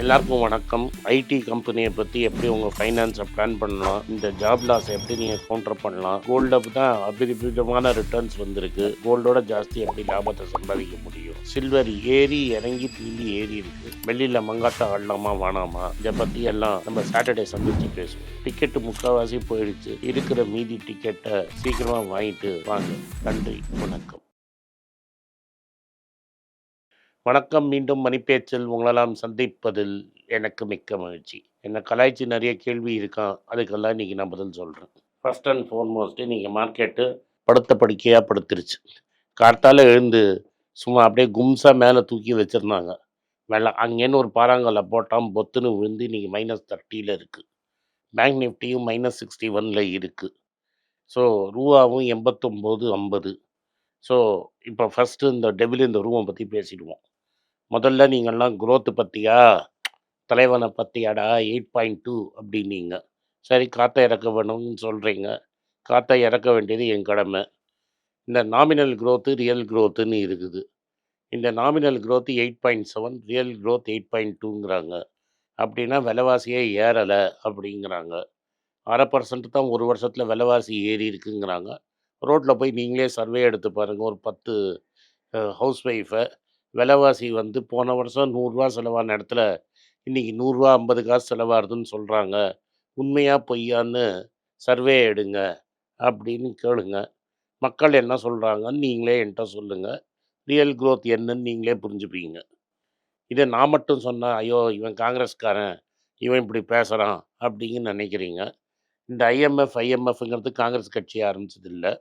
எல்லாருக்கும் வணக்கம். ஐடி கம்பெனியை பற்றி எப்படி உங்கள் ஃபைனான்ஸை பிளான் பண்ணலாம்? இந்த ஜாப் லாஸ் எப்படி நீங்கள் கவுண்டர் பண்ணலாம்? கோல்டு தான் அபிரிபிதமான ரிட்டர்ன்ஸ் வந்திருக்கு. கோல்டோட ஜாஸ்தி எப்படி லாபத்தை சம்பாதிக்க முடியும்? சில்வர் ஏறி இறங்கி தீண்டி ஏறி இருக்கு. வெள்ளியில் மங்காட்டம் ஆடலாமா வானாமா இதை பற்றி எல்லாம் நம்ம சாட்டர்டே சந்திச்சு பேசுவோம். டிக்கெட்டு முக்கால்வாசி போயிடுச்சு. இருக்கிற மீதி டிக்கெட்டை சீக்கிரமாக வாங்கிட்டு வாங்க. நன்றி. வணக்கம். வணக்கம் மீண்டும் மணிப்பேச்சில் உங்களெல்லாம் சந்திப்பதில் எனக்கு மிக்க மகிழ்ச்சி. என்னை கலாய்ச்சி நிறைய கேள்வி இருக்கான் அதுக்கெல்லாம் இன்றைக்கி நான் பதில் சொல்கிறேன் ஃபர்ஸ்ட் அண்ட் ஃபோர்மோஸ்ட்டு நீங்கள் மார்க்கெட்டு படுத்த படுக்கையாக படுத்துருச்சு. கார்த்தால் எழுந்து சும்மா அப்படியே கும்சா மேலே தூக்கி வச்சுருந்தாங்க. வெள்ளம் அங்கேன்னு ஒரு பாறாங்கல்ல போட்டால் பொத்துன்னு விழுந்து இன்றைக்கி மைனஸ் தேர்ட்டியில் இருக்குது பேங்க் நிஃப்டியும் மைனஸ் சிக்ஸ்டி ஒனில் இருக்குது ஸோ ரூபாவும் எண்பத்தொம்போது ஐம்பது. ஸோ இப்போ ஃபஸ்ட்டு இந்த டெபிள் இந்த ரூமை பற்றி பேசிடுவோம். முதல்ல நீங்கள்லாம் குரோத்து பற்றியா தலைவனை பற்றியாடா எயிட் பாயிண்ட் டூ அப்படின்னீங்க. சரி காற்றை இறக்க வேணும்னு சொல்கிறீங்க காற்றை இறக்க வேண்டியது என் கடமை. இந்த நாமினல் க்ரோத்து ரியல் க்ரோத்துன்னு இருக்குது. இந்த nominal growth eight point seven real growth eight point டூங்கிறாங்க அப்படின்னா விலைவாசியே ஏறலை அப்படிங்கிறாங்க. அரை பர்சன்ட் தான் ஒரு வருஷத்தில் விலைவாசி ஏறி இருக்குங்கிறாங்க. ரோட்டில் போய் நீங்களே சர்வே எடுத்து பாருங்கள் ஒரு பத்து ஹவுஸ் ஒய்ஃபை விலைவாசி வந்து போன வருஷம் நூறுரூவா செலவான இடத்துல இன்றைக்கி நூறுரூவா ஐம்பது காசு செலவாகுதுன்னு சொல்கிறாங்க உண்மையாக பொய்யான்னு சர்வே எடுங்க அப்படின்னு கேளுங்க. மக்கள் என்ன சொல்கிறாங்கன்னு நீங்களே என்கிட்ட சொல்லுங்கள் ரியல் க்ரோத் என்னன்னு நீங்களே புரிஞ்சுப்பீங்க. இதை நான் மட்டும் சொன்னால் ஐயோ இவன் காங்கிரஸ்காரன் இவன் இப்படி பேசுகிறான் அப்படின்னு நினைக்கிறீங்க. இந்த ஐஎம்எஃப் ஐஎம்எஃப்ங்கிறது காங்கிரஸ் கட்சி ஆரம்பிச்சது இல்லை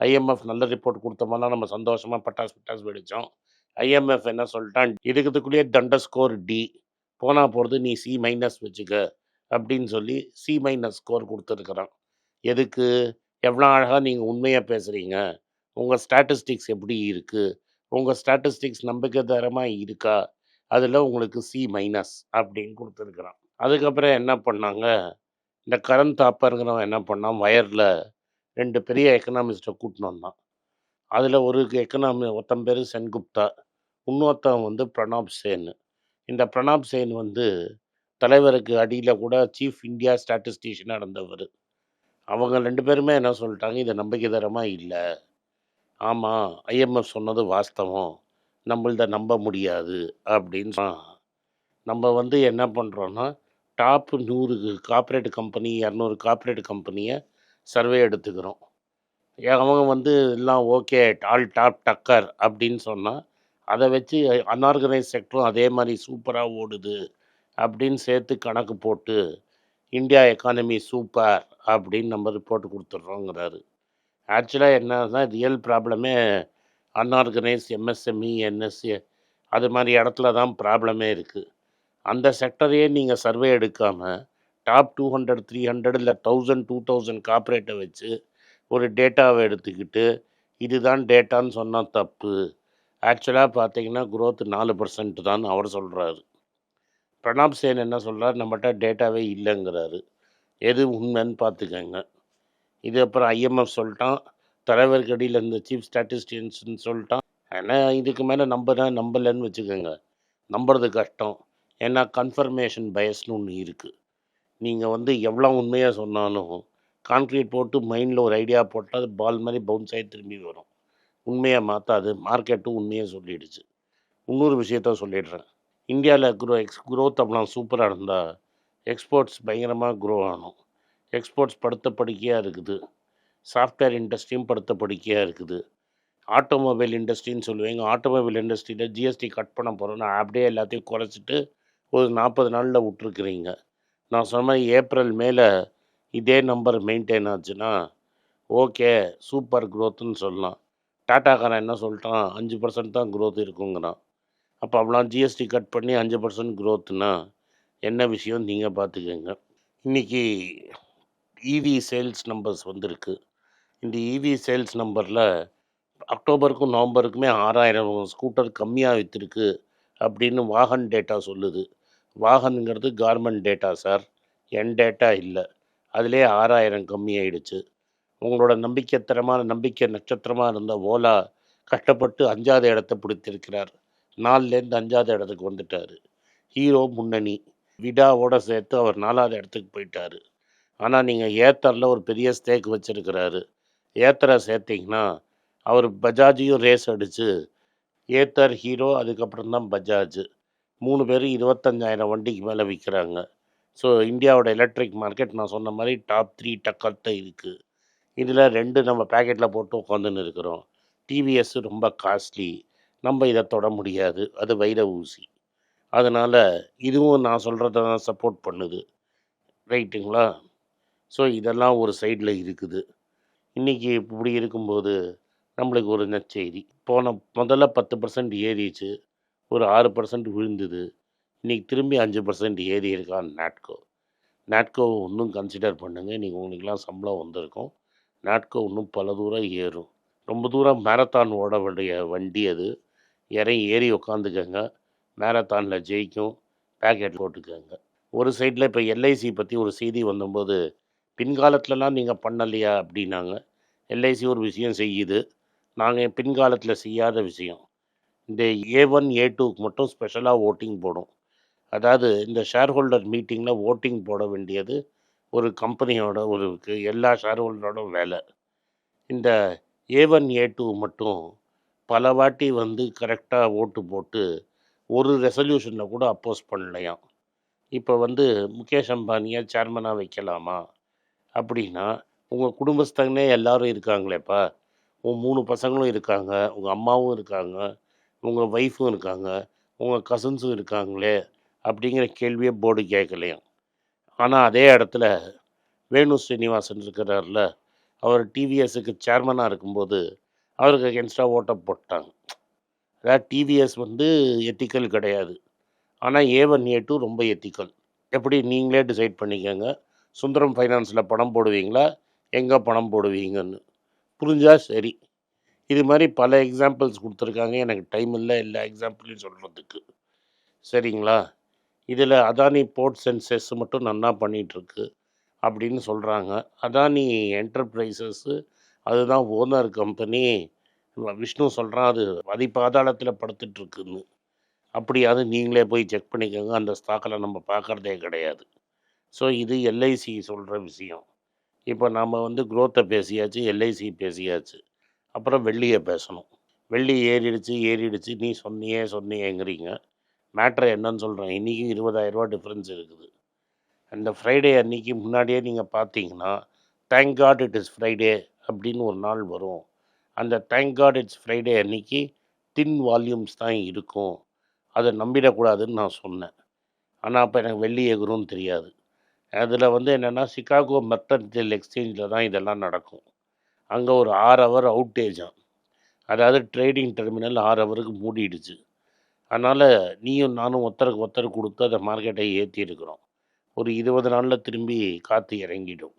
ஐஎம்எஃப் நல்ல ரிப்போர்ட் கொடுத்தோம்னா நம்ம சந்தோஷமாக பட்டாசு பட்டாசு வெடித்தோம். ஐஎம்எஃப் என்ன சொல்லிட்டான்? இருக்கிறதுக்குள்ளேயே தண்ட ஸ்கோர் டி போனால் போகிறது நீ சி மைனஸ் வச்சுக்க அப்படின்னு சொல்லி சி மைனஸ் ஸ்கோர் கொடுத்துருக்குறான். எதுக்கு? எவ்வளோ அழகாக நீங்கள் உண்மையாக பேசுகிறீங்க உங்கள் ஸ்டாட்டிஸ்டிக்ஸ் எப்படி இருக்குது உங்கள் ஸ்டாட்டிஸ்டிக்ஸ் நம்பிக்கைதரமாக இருக்கா? அதில் உங்களுக்கு சி மைனஸ் அப்படின்னு கொடுத்துருக்குறான். அதுக்கப்புறம் என்ன பண்ணாங்க? இந்த கரண் தாப்பருங்கிறவன் என்ன பண்ணான்? வயரில் ரெண்டு பெரிய எக்கனாமிஸ்ட்டை கூட்டின்னு வந்தான். அதில் ஒரு எக்கனாமி ஒருத்தன் பேர் சென்குப்தா. இன்னொருத்தன் வந்து பிரணாப் சேன் இந்த பிரணாப் சேன் வந்து தலைவருக்கு அடியில் கூட சீஃப் இந்தியா ஸ்டாட்டிஸ்டிஷியனாக நடந்தவர். அவங்க ரெண்டு பேருமே என்ன சொல்லிட்டாங்க இது நம்பிக்கைதரமாக இல்லை. ஆமாம் ஐஎம்எஃப் சொன்னது வாஸ்தவம். நம்மள்த நம்ப முடியாது. அப்படின்னு நம்ம வந்து என்ன பண்ணுறோன்னா டாப் நூறு கார்ப்பரேட் கம்பெனி இரநூறு கார்ப்பரேட் கம்பெனியை சர்வே எடுத்துக்கிறோம். அவங்க வந்து எல்லாம் ஓகே ஆல் டாப் டக்கர் அப்படின்னு சொன்னால் அதை வச்சு அன்ஆர்கனைஸ் செக்டரும் அதே மாதிரி சூப்பராக ஓடுது. அப்படின்னு சேர்த்து கணக்கு போட்டு இந்தியா எக்கானமி சூப்பர் அப்படின்னு நம்ம ரிப்போர்ட் கொடுத்துட்றோங்கிறாரு. ஆக்சுவலாக என்னன்னா ரியல் ப்ராப்ளமே அன்ஆர்கனைஸ் எம்எஸ்எம்இ என்எஸ்சி அது மாதிரி இடத்துல தான் ப்ராப்ளமே இருக்குது அந்த செக்டரையே நீங்கள் சர்வே எடுக்காமல் top two hundred three hundred இல்லை தௌசண்ட் டூ தௌசண்ட் கார்ப்பரேட்டை வச்சு ஒரு டேட்டாவை எடுத்துக்கிட்டு இதுதான் டேட்டான்னு சொன்னால் தப்பு. ஆக்சுவலாக பார்த்தீங்கன்னா குரோத் நாலு பர்சன்ட் தான் அவர் சொல்கிறாரு பிரணாப் சேன் என்ன சொல்கிறார் நம்மகிட்ட டேட்டாவே இல்லைங்கிறாரு. எது உண்மைன்னு பார்த்துக்கங்க. இது அப்புறம் ஐஎம்எஃப் சொல்லிட்டான். தலைவர்கடியில் இந்த இருந்த சீஃப் ஸ்டாட்டிஸ்டியன்ஸ்னு சொல்லிட்டான். ஆனால் இதுக்கு மேலே நம்புனா நம்பலைன்னு வச்சுக்கோங்க. நம்புறது கஷ்டம். ஏன்னா கன்ஃபர்மேஷன் பயஸ்னு ஒன்று இருக்குது நீங்கள் வந்து எவ்வளோ உண்மையாக சொன்னாலும் கான்க்ரீட் போட்டு மைண்டில் ஒரு ஐடியா போட்டால் அது பால் மாதிரி பவுன்ஸ் ஆகி திரும்பி வரும். உண்மையை மாற்றாது மார்க்கெட்டும் உண்மையை சொல்லிடுச்சு. இன்னொரு விஷயத்த சொல்லிடுறேன். இந்தியாவில் க்ரோ எக்ஸ் க்ரோத் அப்படிலாம் சூப்பராக இருந்தால் எக்ஸ்போர்ட்ஸ் பயங்கரமாக க்ரோ ஆகணும். எக்ஸ்போர்ட்ஸ் படுத்த படிக்கையாக இருக்குது. சாஃப்ட்வேர் இண்டஸ்ட்ரியும் படுத்த படிக்கையாக இருக்குது. ஆட்டோமொபைல் இண்டஸ்ட்ரின்னு சொல்லுவீங்க. ஆட்டோமொபைல் இண்டஸ்ட்ரியில் ஜிஎஸ்டி கட் பண்ண போகிறோன்னு அப்படியே எல்லாத்தையும் குறைச்சிட்டு ஒரு நாற்பது நாளில் விட்ருக்குறீங்க நான் சொன்ன மாதிரி ஏப்ரல் மேலே இதே நம்பர் மெயின்டைன் ஆச்சுன்னா ஓகே சூப்பர் க்ரோத்துன்னு சொல்லலாம். டாட்டாக்காரன் என்ன சொல்லிட்டான்? அஞ்சு பர்சன்ட் தான் க்ரோத் இருக்குங்கிறான். அப்போ அவ்வளோ ஜிஎஸ்டி கட் பண்ணி அஞ்சு பர்சன்ட் க்ரோத்துனா என்ன விஷயம்? நீங்கள் பார்த்துக்கோங்க இன்றைக்கி இவி சேல்ஸ் நம்பர்ஸ் வந்திருக்கு. இந்த இவி சேல்ஸ் நம்பரில் அக்டோபருக்கும் நவம்பருக்குமே ஆறாயிரம் ஸ்கூட்டர் கம்மியாக விற்றுருக்கு அப்படின்னு வாகன் டேட்டா சொல்லுது. வாகனுங்கிறது கார்மெண்ட் டேட்டா சார் என் டேட்டா இல்லை. அதிலே ஆறாயிரம் கம்மியாயிடுச்சு உங்களோட நம்பிக்கைத்தரமான நம்பிக்கை நட்சத்திரமாக இருந்த ஓலா கஷ்டப்பட்டு அஞ்சாவது இடத்த பிடித்திருக்கிறார். நாலுலேருந்து அஞ்சாவது இடத்துக்கு வந்துட்டார். ஹீரோ முன்னணி விடாவோட சேர்த்து அவர் நாலாவது இடத்துக்கு போயிட்டாரு. ஆனால் நீங்கள் ஏத்தரில் ஒரு பெரிய ஸ்டேக் வச்சுருக்கிறாரு. ஏத்தரை சேர்த்திங்கன்னா அவர் பஜாஜையும் ரேஸ் அடித்து ஏத்தர் ஹீரோ அதுக்கப்புறம் தான் பஜாஜ். மூணு பேரும் இருபத்தஞ்சாயிரம் வண்டிக்கு மேலே விற்கிறாங்க ஸோ இந்தியாவோட எலக்ட்ரிக் மார்க்கெட் நான் சொன்ன மாதிரி டாப் த்ரீ டக்கர்த்த இருக்குது இதில் ரெண்டு நம்ம பேக்கெட்டில் போட்டு உட்காந்துன்னு இருக்கிறோம். டிவிஎஸ் ரொம்ப காஸ்ட்லி நம்ம இதை தொட முடியாது. அது வைர ஊசி. அதனால் இதுவும் நான் சொல்கிறத தான் சப்போர்ட் பண்ணுது. ரைட்டுங்களா ஸோ இதெல்லாம் ஒரு சைடில் இருக்குது. இன்றைக்கி இப்படி இருக்கும்போது நம்மளுக்கு ஒரு நச்செய்தி போன முதல்ல பத்து பர்சன்ட் ஏறிச்சு. ஒரு ஆறு பர்சன்ட் விழுந்தது. இன்றைக்கி திரும்பி அஞ்சு பர்சன்ட் ஏறி இருக்கான் நாட்கோ நாட்கோவை ஒன்றும் கன்சிடர் பண்ணுங்கள் நீங்கள் உங்களுக்கெல்லாம் சம்பளம் வந்திருக்கும். நாட்கோ இன்னும் பல தூரம் ஏறும். ரொம்ப தூரம் மேரத்தான் ஓட வேண்டிய வண்டி அது. இறங்கி ஏறி உக்காந்துக்கங்க. மேரத்தானில் ஜெயிக்கும். பேக்கெட் போட்டுக்கோங்க. ஒரு சைடில் இப்போ எல்ஐசி பற்றி ஒரு செய்தி வந்தபோது பின்காலத்துலலாம் நீங்கள் பண்ணலையா அப்படின்னாங்க. எல்ஐசி ஒரு விஷயம் செய்யுது. நாங்கள் பின்காலத்தில் செய்யாத விஷயம். இந்த ஏ ஒன் ஏ டூக்கு மட்டும் ஸ்பெஷலாக ஓட்டிங் போடும். அதாவது இந்த ஷேர் ஹோல்டர் மீட்டிங்கில் ஓட்டிங் போட வேண்டியது ஒரு கம்பெனியோட ஒரு இருக்குது எல்லா ஷேர் வேலை. இந்த ஏ ஒன் ஏ டூ மட்டும் பல வாட்டி வந்து கரெக்டாக ஓட்டு போட்டு ஒரு ரெசல்யூஷனில் கூட அப்போஸ் பண்ணலையாம். இப்போ வந்து முகேஷ் அம்பானியை சேர்மனாக வைக்கலாமா? அப்படின்னா உங்கள் குடும்பஸ்தங்கனே எல்லோரும் இருக்காங்களேப்பா. உன் மூணு பசங்களும் இருக்காங்க உங்கள் அம்மாவும் இருக்காங்க உங்கள் ஒய்ஃபும் இருக்காங்க உங்கள் கசின்ஸும் இருக்காங்களே அப்படிங்கிற கேள்வியே போர்டு கேட்கலையாம். ஆனால் அதே இடத்துல வேணு ஸ்ரீனிவாசன் இருக்கிறார்ல அவர் டிவிஎஸ்க்கு சேர்மனாக இருக்கும்போது அவருக்கு அகேன்ஸ்டாக ஓட்டை போட்டாங்க. அதாவது டிவிஎஸ் வந்து எத்திக்கல் கிடையாது. ஆனால் ஏ ஒன் ஏ டூ ரொம்ப எத்திக்கல் எப்படி நீங்களே டிசைட் பண்ணிக்கோங்க. சுந்தரம் ஃபைனான்ஸில் பணம் போடுவீங்களா? எங்கே பணம் போடுவீங்கன்னு. புரிஞ்சால் சரி. இது மாதிரி பல எக்ஸாம்பிள்ஸ் கொடுத்துருக்காங்க. எனக்கு டைம் இல்லை எல்லா எக்ஸாம்பிளையும் சொல்கிறதுக்கு சரிங்களா? இதில் அதானி போர்ட் சென்சஸ் மட்டும் நன்னா பண்ணிகிட்ருக்கு அப்படின்னு சொல்கிறாங்க. அதானி என்டர்பிரைசஸ்ஸு அதுதான் ஓனர் கம்பெனி. விஷ்ணு சொல்கிறான் அது அதிபாதாளத்தில் படுத்துட்ருக்குன்னு அப்படியாவது நீங்களே போய் செக் பண்ணிக்கோங்க அந்த ஸ்டாக்கில் நம்ம பார்க்குறதே கிடையாது. ஸோ இது எல்ஐசி சொல்கிற விஷயம். இப்போ நாம் வந்து குரோத்தை பேசியாச்சு எல்ஐசி பேசியாச்சு. அப்புறம் வெள்ளியை பேசணும். வெள்ளி ஏறிடுச்சு ஏறிடுச்சு நீ சொன்னியே சொன்னியேங்கிறீங்க. மேட்ரு என்னன்னு சொல்கிறேன் இன்றைக்கும் இருபதாயிரரூபா டிஃப்ரென்ஸ் இருக்குது. அந்த ஃப்ரைடே அன்னைக்கு முன்னாடியே நீங்கள் பார்த்தீங்கன்னா thank god it is Friday அப்படின்னு ஒரு நாள் வரும். அந்த தேங்க் காட் இட்ஸ் ஃப்ரைடே அன்றைக்கி தின் வால்யூம்ஸ் தான் இருக்கும். அதை நம்பிடக்கூடாதுன்னு நான் சொன்னேன். ஆனால் அப்போ எனக்கு வெள்ளி எகுரும்னு தெரியாது. அதில் வந்து என்னென்னா சிகாகோ மெர்டன்டைல் எக்ஸ்சேஞ்சில் தான் இதெல்லாம் நடக்கும். அங்கே ஒரு ஆறு ஹவர் அவுட்டேஜாம் அதாவது ட்ரேடிங் டெர்மினல் ஆறு ஹவருக்கு மூடிடுச்சு. அதனால் நீயும் நானும் ஒருத்தருக்கு ஒத்தர் கொடுத்து அதை மார்க்கெட்டை ஏற்றி இருக்கிறோம் ஒரு இருபது நாளில் திரும்பி காற்று இறங்கிடும்.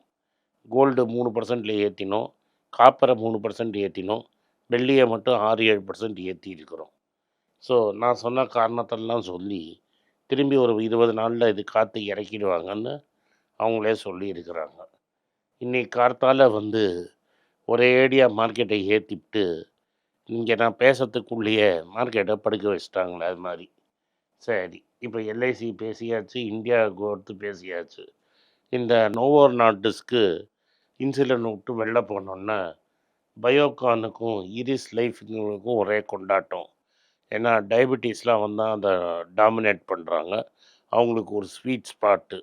கோல்டு மூணு பர்சன்டில் ஏற்றினோம் காப்பரை மூணு பர்சன்ட் ஏற்றினோம் வெள்ளியை மட்டும் ஆறு ஏழு பர்சன்ட் ஏற்றி இருக்கிறோம் ஸோ நான் சொன்ன காரணத்தெல்லாம் சொல்லி திரும்பி ஒரு இருபது நாளில் இது காற்று இறக்கிடுவாங்கன்னு அவங்களே சொல்லியிருக்கிறாங்க. இன்னைக்கு காற்றால் வந்து ஒரே ஏடியாக மார்க்கெட்டை ஏற்றிவிட்டு இங்கே நான் பேசுறதுக்குள்ளேயே மார்க்கெட்டை படுக்க வச்சுட்டாங்களே அது மாதிரி. சரி இப்போ எல்ஐசி பேசியாச்சு இந்தியா கோர்த்து பேசியாச்சு. இந்த நோவோர் நாட்டுஸ்க்கு இன்சுலின் விட்டு வெளில போனோன்னா பயோகானுக்கும் இரிஸ் லைஃப்ங்களுக்கும் ஒரே கொண்டாட்டம். ஏன்னா டயபெட்டிஸ்லாம் வந்தால் அதை டாமினேட் பண்ணுறாங்க அவங்களுக்கு ஒரு ஸ்வீட் ஸ்பாட்டு.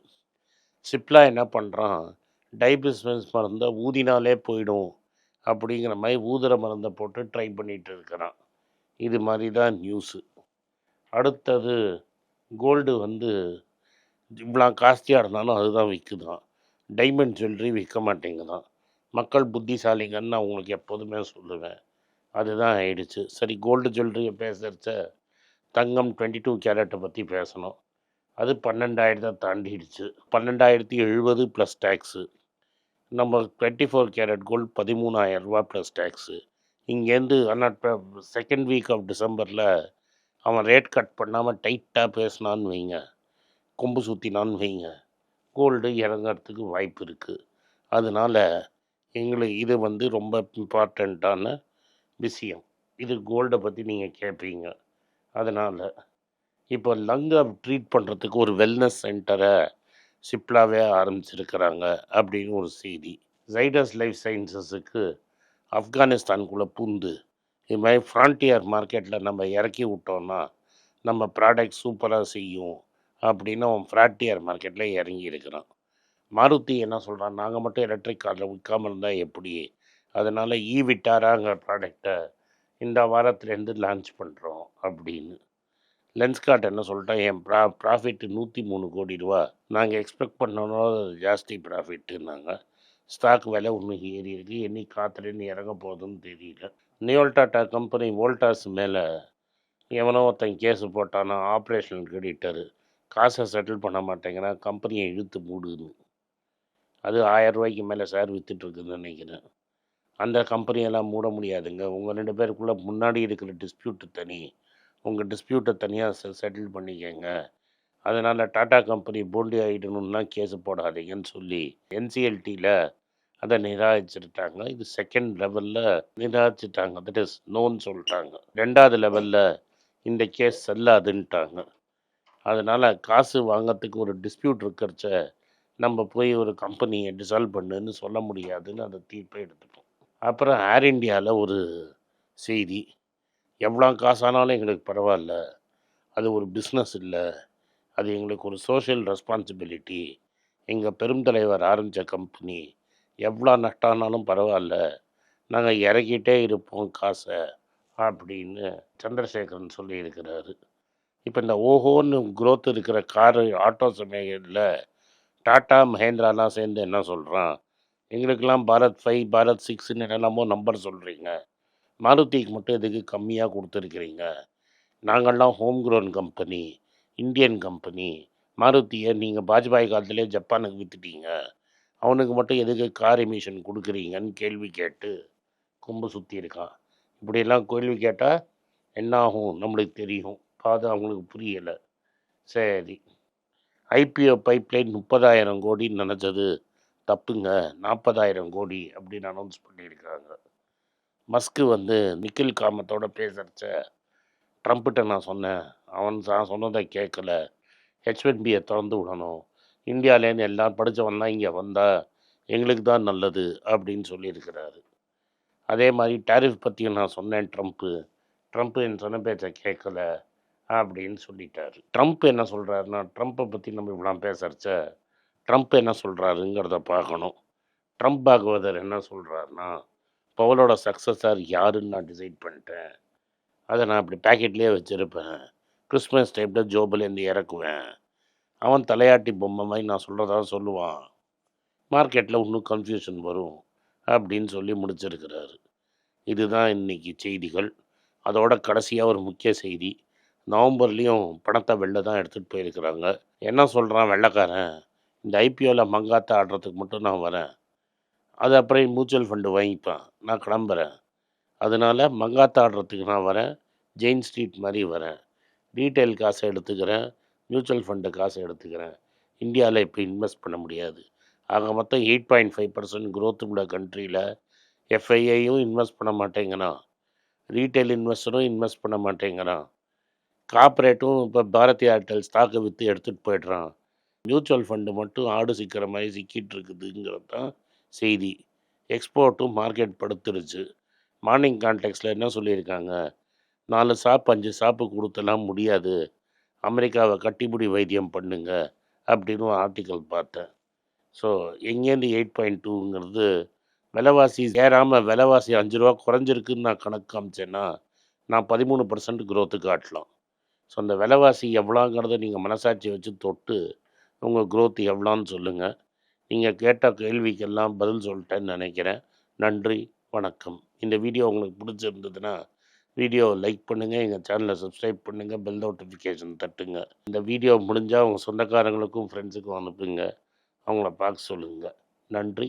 சிப்லா என்ன பண்ணுறான் டைபிஸ்மென்ஸ் மருந்தை ஊதினாலே போயிடும். அப்படிங்கிற மாதிரி ஊதுற மருந்தை போட்டு ட்ரை பண்ணிகிட்டு இருக்கிறான். இது மாதிரி தான் நியூஸு அடுத்தது கோல்டு வந்து இவ்வளோ காஸ்ட்லியாக இருந்தாலும் அதுதான் விற்குதான் டைமண்ட் ஜுவல்லரி விற்க மாட்டேங்குதான். மக்கள் புத்திசாலிங்கன்னு நான் உங்களுக்கு எப்போதுமே சொல்லுவேன். அதுதான் ஆயிடுச்சு. சரி கோல்டு ஜுவல்லரியை பேசுகிறச்ச தங்கம் டுவெண்ட்டி டூ கேரட்டை பற்றி பேசணும். அது பன்னெண்டாயிரத்தை தாண்டிடுச்சு. பன்னெண்டாயிரத்தி எழுபது ப்ளஸ் டேக்ஸு நம்ம டுவெண்ட்டி ஃபோர் கேரட் கோல்டு பதிமூணாயிரம் ரூபா ப்ளஸ் டேக்ஸு இங்கேருந்து ஆனால் செகண்ட் வீக் ஆஃப் டிசம்பரில் அவன் ரேட் கட் பண்ணாமல் டைட்டாக பேசினான்னு வைங்க. கொம்பு சுற்றினான்னு வைங்க. கோல்டு இறங்கிறதுக்கு வாய்ப்பு இருக்குது அதனால் எங்களுக்கு இது வந்து ரொம்ப இம்பார்ட்டண்ட்டான விஷயம். இது கோல்டை பற்றி நீங்கள் கேட்பீங்க அதனால் இப்போ லங்கை ட்ரீட் பண்ணுறதுக்கு ஒரு வெல்னஸ் சென்டரை சிப்லாவே ஆரம்பிச்சிருக்கிறாங்க அப்படின்னு ஒரு செய்தி. ஜைடஸ் லைஃப் சயின்சஸுக்கு ஆப்கானிஸ்தானுக்குள்ளே பூந்து இது மாதிரி ஃப்ரான்டியர் மார்க்கெட்டில் நம்ம இறக்கி விட்டோம்னா நம்ம ப்ராடக்ட் சூப்பராக செய்யும் அப்படின்னு அவன் ஃப்ராண்டியர் மார்க்கெட்டில் இறங்கி இருக்கிறான். மாருதி என்ன சொல்கிறான் நாங்கள் மட்டும் எலக்ட்ரிக் காரில் விற்காமல் இருந்தால் எப்படி? அதனால் ஈ விட்டாராங்கிற ப்ராடக்டை இந்த வாரத்துலேருந்து லான்ச் பண்ணுறோம் அப்படின்னு. லென்ஸ்கார்ட் என்ன சொல்லிட்டா என் ப்ரா ப்ராஃபிட் நூற்றி மூணு கோடி ரூபா. நாங்கள் எக்ஸ்பெக்ட் பண்ணோம் ஜாஸ்தி ப்ராஃபிட்டுனாங்க ஸ்டாக் விலை ஒன்றும் ஏறி இருக்குது என்னை காத்துலேருந்து இறங்க போகுதுன்னு தெரியல. நியோல்டாட்டா கம்பெனி வோல்டாஸ் மேலே எவனோ ஒருத்தன் கேஸு போட்டானா ஆப்ரேஷன் கிரெடிட்டரு காசை செட்டில் பண்ண மாட்டேங்கிறான் கம்பெனியை இழுத்து மூடுன்னு அது ஆயிரம் ரூபாய்க்கு மேலே சார் விற்றுட்ருக்குன்னு நினைக்கிறேன். அந்த கம்பெனியெல்லாம் மூட முடியாதுங்க. உங்கள் ரெண்டு பேருக்குள்ளே முன்னாடி இருக்கிற டிஸ்பியூட்டு தனி. உங்கள் டிஸ்பியூட்டை தனியாக செட்டில் பண்ணிக்கங்க. அதனால் டாட்டா கம்பெனி போண்டி ஆகிடணும்னா கேஸு போடாதீங்கன்னு சொல்லி என்சிஎல்டியில் அதை நிராகரிச்சிருட்டாங்க இது செகண்ட் லெவலில் நிராகரிச்சிட்டாங்க. தட் இஸ் நோன்னு சொல்லிட்டாங்க. ரெண்டாவது லெவலில் இந்த கேஸ் செல்லாதுன்ட்டாங்க. அதனால் காசு வாங்கிறதுக்கு ஒரு டிஸ்பியூட் இருக்கிறச்ச நம்ம போய் ஒரு கம்பெனியை டிசால்வ் பண்ணுன்னு சொல்ல முடியாதுன்னு அந்த தீர்ப்பை எடுத்துட்டோம். அப்புறம் ஏர் இண்டியாவில் ஒரு செய்தி. எவ்வளோ காசானாலும் எங்களுக்கு பரவாயில்ல. அது ஒரு பிஸ்னஸ் இல்லை. அது எங்களுக்கு ஒரு சோஷியல் ரெஸ்பான்சிபிலிட்டி எங்கள் பெருந்தலைவர் ஆரம்பித்த கம்பெனி எவ்வளோ நஷ்டானாலும் பரவாயில்ல. நாங்கள் இறக்கிட்டே இருப்போம் காசை அப்படின்னு சந்திரசேகரன் சொல்லியிருக்கிறாரு. இப்போ இந்த ஓஹோன்னு குரோத் இருக்கிற காரு ஆட்டோ சமயங்களில் டாட்டா மஹேந்திராலாம் சேர்ந்து என்ன சொல்கிறான் எங்களுக்கெல்லாம் பாரத் ஃபைவ் பாரத் சிக்ஸ்ன்னு என்னெல்லாமோ நம்பர் சொல்கிறீங்க மாருதிக்கு மட்டும் எதுக்கு கம்மியாக கொடுத்துருக்கிறீங்க? நாங்கள்லாம் home grown company Indian company மாருதியை நீங்கள் வாஜ்பாய் காலத்திலே ஜப்பானுக்கு விற்றுட்டீங்க அவனுக்கு மட்டும் எதுக்கு கார் எமிஷன் கொடுக்குறீங்கன்னு கேள்வி கேட்டு கும்பு சுற்றி இருக்கான். இப்படியெல்லாம் கேள்வி கேட்டால் என்ன ஆகும் நம்மளுக்கு தெரியும். பாது அவங்களுக்கு புரியலை. சரி. ஐபிஓ பைப்லைன் முப்பதாயிரம் கோடின்னு நினச்சது தப்புங்க. நாற்பதாயிரம் கோடி அப்படின்னு அனௌன்ஸ் பண்ணியிருக்காங்க. மஸ்க்கு வந்து நிக்கில் காமத்தோட பேசுகிறச்ச ட்ரம்ப்கிட்ட நான் சொன்னேன். அவன் நான் சொன்னதை கேட்கல ஹெச்என்பியை திறந்து விடணும். இந்தியாவிலேருந்து எல்லாம் படித்தவன் தான் இங்கே வந்தால் எங்களுக்கு தான் நல்லது அப்படின்னு சொல்லியிருக்கிறாரு. அதே மாதிரி டேரிஃப் பற்றியும் நான் சொன்னேன் ட்ரம்ப்பு ட்ரம்ப்பு என் சொன்ன பேச்சை கேட்கல அப்படின்னு சொல்லிட்டாரு. ட்ரம்ப் என்ன சொல்கிறாருன்னா ட்ரம்ப்பை பற்றி நம்ம இவ்வளோ பேசுகிறச்ச ட்ரம்ப் என்ன சொல்கிறாருங்கிறத பார்க்கணும் ட்ரம்ப் பாகவதர் என்ன சொல்கிறாருன்னா பவுலோட சக்ஸஸார் யாருன்னு நான் டிசைட் பண்ணிட்டேன். அதை நான் அப்படி பேக்கெட்லேயே வச்சுருப்பேன். கிறிஸ்மஸ் டைப்பில் ஜோபிலேருந்து இறக்குவேன். அவன் தலையாட்டி பொம்மை மாதிரி நான் சொல்கிறதா சொல்லுவான். மார்க்கெட்டில் இன்னும் கன்ஃபியூஷன் வரும் அப்படின்னு சொல்லி முடிச்சிருக்கிறாரு. இதுதான் இன்னைக்கு செய்திகள். அதோட கடைசியாக ஒரு முக்கிய செய்தி. நவம்பர்லேயும் பணத்தை வெளில தான் எடுத்துகிட்டு போயிருக்கிறாங்க. என்ன சொல்கிறான் வெள்ளைக்காரன்? இந்த ஐபிஓவில் மங்காத்த ஆடுறதுக்கு மட்டும் நான் வரேன். அது அப்புறம் மியூச்சுவல் ஃபண்டு வாங்கிப்பேன். நான் கிளம்புறேன். அதனால் மங்காத்தாடுறதுக்கு நான் வரேன். ஜெயின் ஸ்ட்ரீட் மாதிரி வரேன். ரீட்டைல் காசை எடுத்துக்கிறேன். மியூச்சுவல் ஃபண்டு காசை எடுத்துக்கிறேன். இந்தியாவில் இப்போ இன்வெஸ்ட் பண்ண முடியாது. ஆக மொத்தம் eight point five percent growth உள்ள கண்ட்ரியில் எஃப்ஐஐயும் இன்வெஸ்ட் பண்ண மாட்டேங்கிறான் ரீட்டைல் இன்வெஸ்டரும் இன்வெஸ்ட் பண்ண மாட்டேங்கிறான் கார்ப்பரேட்டும் இப்போ பாரதி ஏர்டெல் ஸ்டாக்கை விற்று எடுத்துகிட்டு போயிடுறான். மியூச்சுவல் ஃபண்டு மட்டும் ஆடு சிக்கிற மாதிரி சிக்கிட்டு இருக்குதுங்கிறது தான் செய்தி. எக்ஸ்போர்ட்டும் மார்க்கெட் படுத்துருச்சு மார்னிங் கான்டெக்ட்ஸில் என்ன சொல்லியிருக்காங்க? நாலு சாப்பு அஞ்சு சாப்பு கொடுத்தலாம் முடியாது. அமெரிக்காவை கட்டிப்பிடி வைத்தியம் பண்ணுங்க அப்படின்னு ஆர்டிக்கல் பார்த்தேன். ஸோ எங்கேருந்து எயிட் பாயிண்ட் டூங்கிறது விலைவாசி ஏறாமல் விலைவாசி அஞ்சு ரூபா குறைஞ்சிருக்குன்னு நான் கணக்கு காமிச்சேன்னா நான் பதிமூணு பர்சன்ட் க்ரோத்து காட்டலாம். ஸோ அந்த விலைவாசி எவ்வளோங்கிறத நீங்கள் மனசாட்சி வச்சு தொட்டு உங்கள் க்ரோத் எவ்வளோன்னு சொல்லுங்கள் நீங்கள் கேட்ட கேள்விக்கெல்லாம் பதில் சொல்லிட்டேன்னு நினைக்கிறேன். நன்றி வணக்கம். இந்த வீடியோ உங்களுக்கு பிடிச்சிருந்ததுன்னா வீடியோவை லைக் பண்ணுங்கள் எங்கள் சேனலை சப்ஸ்கிரைப் பண்ணுங்கள் பெல் நோட்டிஃபிகேஷன் தட்டுங்க. இந்த வீடியோ முடிஞ்சால் உங்கள் சொந்தக்காரங்களுக்கும் ஃப்ரெண்ட்ஸுக்கும் அனுப்புங்க. அவங்கள பார்க்க சொல்லுங்கள் நன்றி.